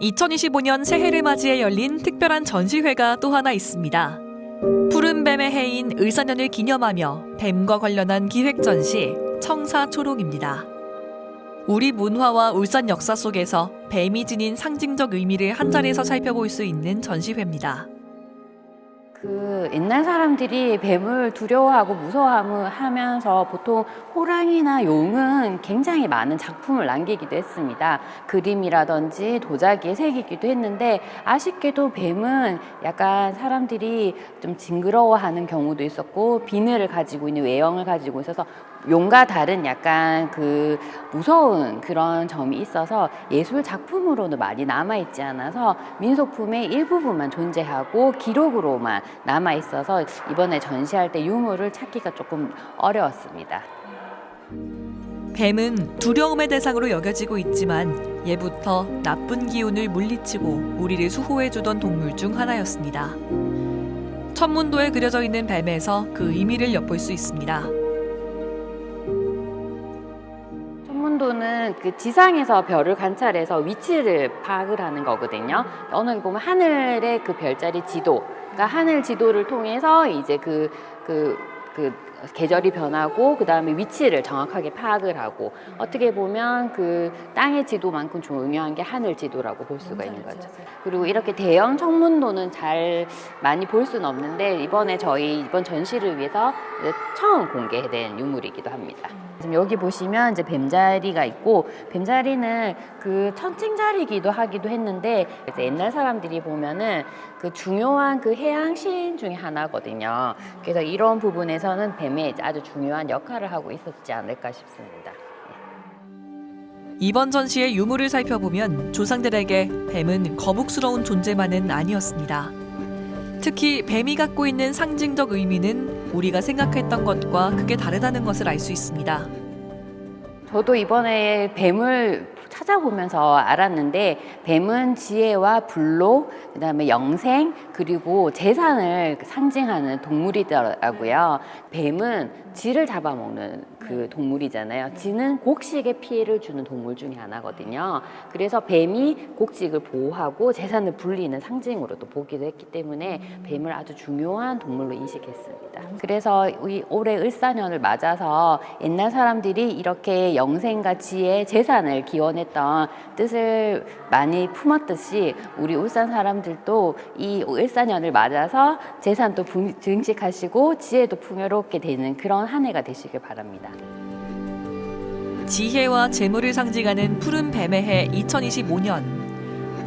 2025년 새해를 맞이해 열린 특별한 전시회가 또 하나 있습니다. 푸른 뱀의 해인 을사년을 기념하며 뱀과 관련한 기획 전시 청사초롱입니다. 우리 문화와 울산 역사 속에서 뱀이 지닌 상징적 의미를 한 자리에서 살펴볼 수 있는 전시회입니다. 그 옛날 사람들이 뱀을 두려워하고 무서워하면서 보통 호랑이나 용은 굉장히 많은 작품을 남기기도 했습니다. 그림이라든지 도자기에 새기기도 했는데 아쉽게도 뱀은 약간 사람들이 좀 징그러워하는 경우도 있었고 비늘을 가지고 있는 외형을 가지고 있어서 용과 다른 약간 그 무서운 그런 점이 있어서 예술 작품으로도 많이 남아있지 않아서 민속품의 일부분만 존재하고 기록으로만 남아있어서 이번에 전시할 때 유물을 찾기가 조금 어려웠습니다. 뱀은 두려움의 대상으로 여겨지고 있지만 예부터 나쁜 기운을 물리치고 우리를 수호해주던 동물 중 하나였습니다. 천문도에 그려져 있는 뱀에서 그 의미를 엿볼 수 있습니다. 천문도는 그 지상에서 별을 관찰해서 위치를 파악을 하는 거거든요. 어느 보면 하늘의 그 별자리 지도, 그러니까 하늘 지도를 통해서 이제 그 그, 그 계절이 변하고 그 다음에 위치를 정확하게 파악을 하고 어떻게 보면 그 땅의 지도만큼 중요한 게 하늘 지도라고 볼 수가 있는 거죠. 그리고 이렇게 대형 청문도는 잘 많이 볼 수는 없는데 이번에 저희 이번 전시를 위해서 처음 공개된 유물이기도 합니다. 지금 여기 보시면 이제 뱀자리가 있고 뱀자리는 그 천칭자리기도 하기도 했는데 이제 옛날 사람들이 보면은 그 중요한 그 해양 시인 중에 하나거든요. 그래서 이런 부분에서는 뱀의 아주 중요한 역할을 하고 있었지 않을까 싶습니다. 이번 전시의 유물을 살펴보면 조상들에게 뱀은 거북스러운 존재만은 아니었습니다. 특히 뱀이 갖고 있는 상징적 의미는 우리가 생각했던 것과 크게 다르다는 것을 알 수 있습니다. 저도 이번에 뱀을 찾아보면서 알았는데 뱀은 지혜와 불로 그다음에 영생 그리고 재산을 상징하는 동물이더라고요. 뱀은 쥐를 잡아먹는 그 동물이잖아요. 쥐는 곡식에 피해를 주는 동물 중에 하나거든요. 그래서 뱀이 곡식을 보호하고 재산을 불리는 상징으로도 보기도 했기 때문에 뱀을 아주 중요한 동물로 인식했습니다. 그래서 이 올해 을사년을 맞아서 옛날 사람들이 이렇게 영생과 지혜, 재산을 기원했던 뜻을 많이 품었듯이 우리 울산 사람들도 이 을사년을 맞아서 재산도 부- 증식하시고 지혜도 풍요롭게 되는 그런 한 해가 되시길 바랍니다. 지혜와 재물을 상징하는 푸른 뱀의 해 2025년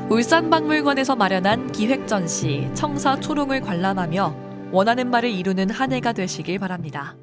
울산박물관에서 마련한 기획 전시 청사 초롱을 관람하며 원하는 바를 이루는 한 해가 되시길 바랍니다.